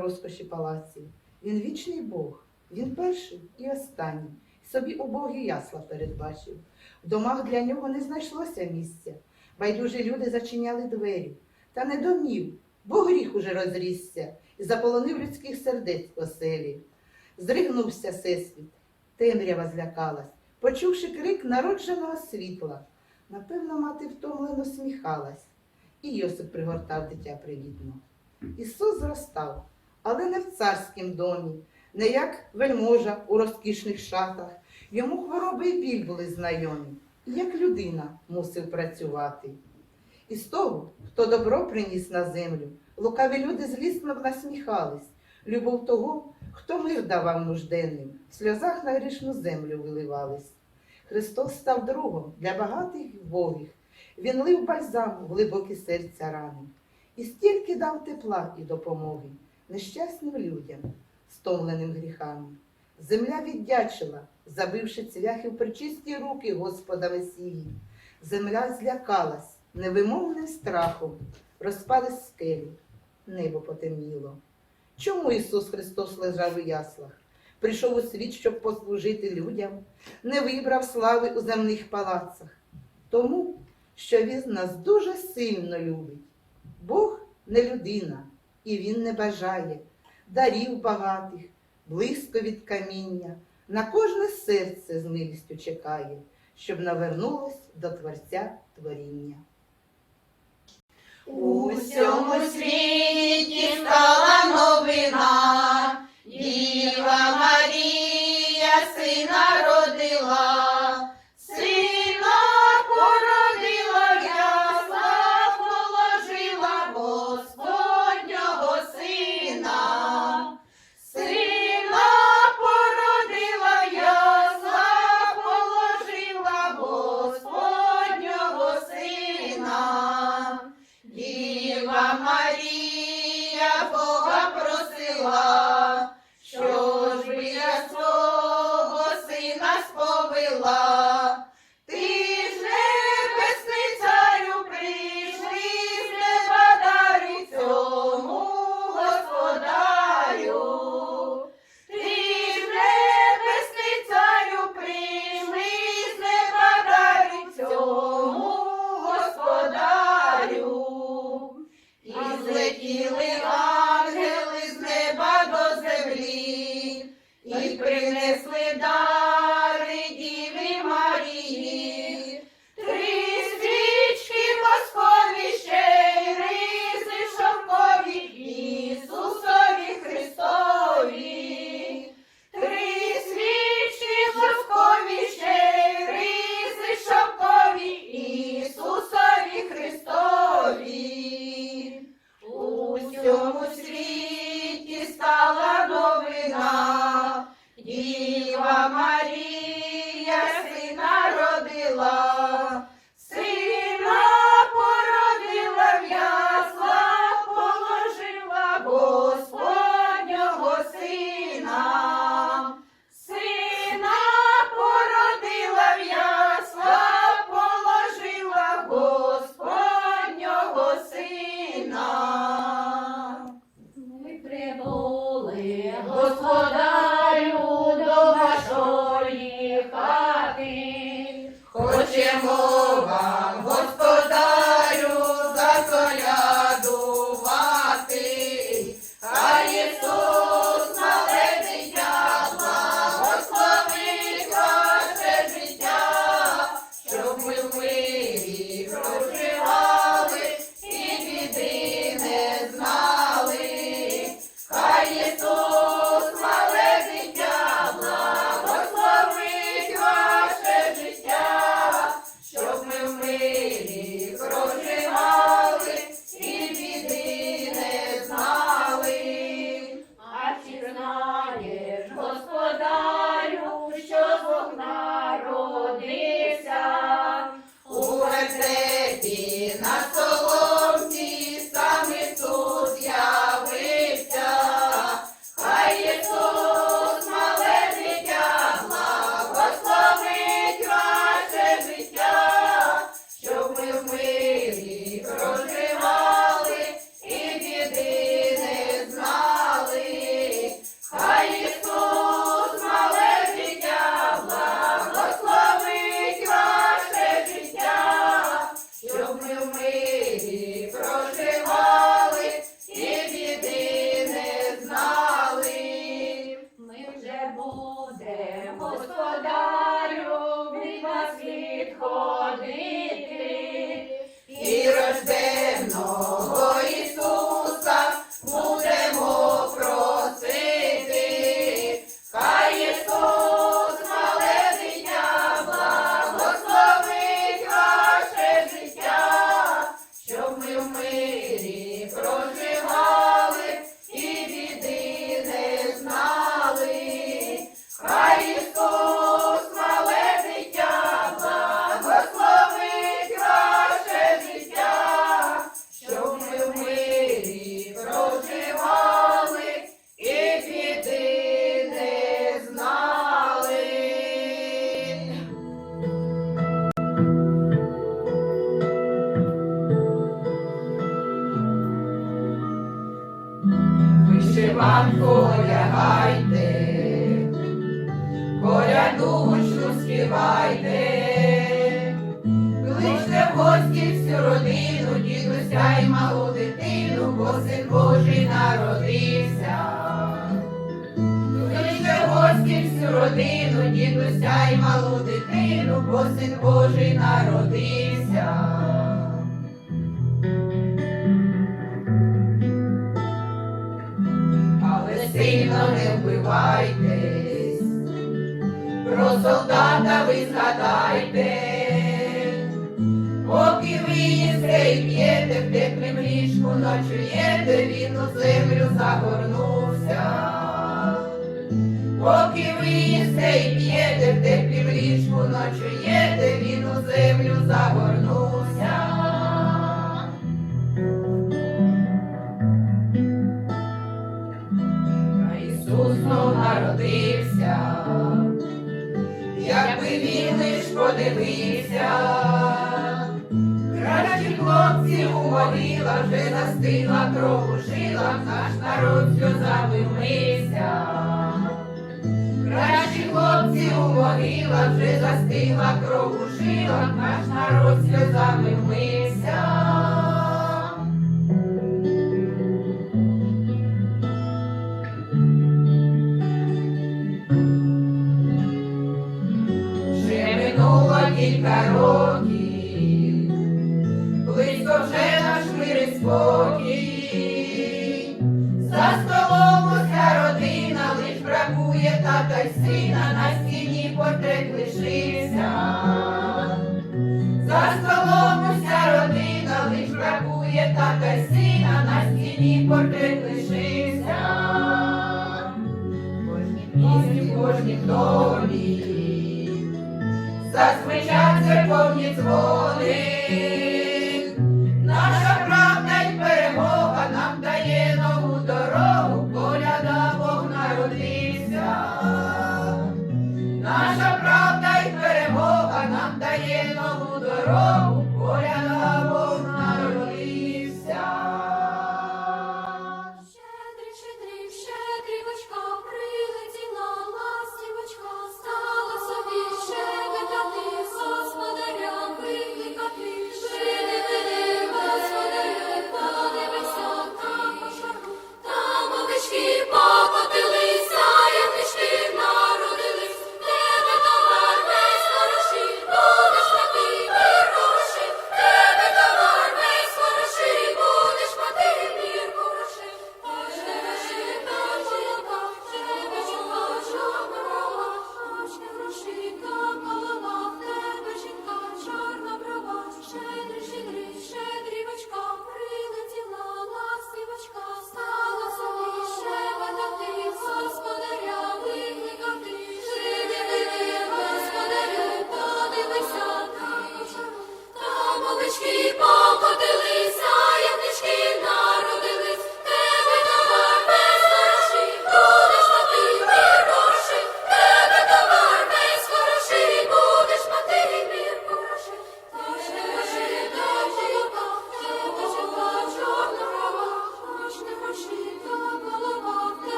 розкоші палаців? Він вічний Бог, Він перший і останній. Собі убогі ясла передбачив. В домах для нього не знайшлося місця. Байдужі люди зачиняли двері. Та не домів, бо гріх уже розрісся і заполонив людських сердець оселі. Зригнувся всесвіт, темрява злякалась, почувши крик народженого світла. Напевно, мати втомлено сміхалась, і Йосип пригортав дитя привітно. Ісус зростав, але не в царськім домі, не як вельможа у розкішних шатах. Йому хвороби і біль були знайомі, і як людина мусив працювати. І з того, хто добро приніс на землю, лукаві люди злісно насміхались, любов того, хто мир давав нужденним, в сльозах на грішну землю виливались. Христос став другом для багатих і він лив бальзам в глибокі серця рани, і стільки дав тепла і допомоги нещасним людям, стомленим гріхами. Земля віддячила, забивши цвяхи в причисті руки Господа Месії. Земля злякалась невимовним страхом, розпались скелі, небо потемніло. Чому Ісус Христос лежав у яслах? Прийшов у світ, щоб послужити людям, не вибрав слави у земних палацах. Тому, що Він нас дуже сильно любить. Бог не людина, і Він не бажає дарів багатих, близько від каміння, на кожне серце з милістю чекає, щоб навернулось до Творця творіння. У всьому світі стала і принесли да. Вишиванку одягайте, колядучку співайте, кличте в гості всю родину, дідуся й малу дитину, бо син Божий народився. Кличте в гості всю родину, дідуся й малу дитину, бо син Божий народився. Солдата ви згадайте, поки ви їсте і п'єте, в теплім ліжку ночуєте, він у землю загорнувся. Поки ви їсте і п'єте, в теплім ночуєте, він у землю загорнувся. Вже застигла кров у жилах, наш народ сльозами вмився. Кращі хлопці у могилах вже застигла кров у жилах, наш народ сльозами вмився. Вже минуло кілька років, спокій. За столом уся родина, лиш бракує тата й сина, на стіні портрет лишився. За столом уся родина, лиш бракує тата й сина, на стіні портрет лишився. Місті, в кожнім домі Зазвичай церковні дзвони. Senhor.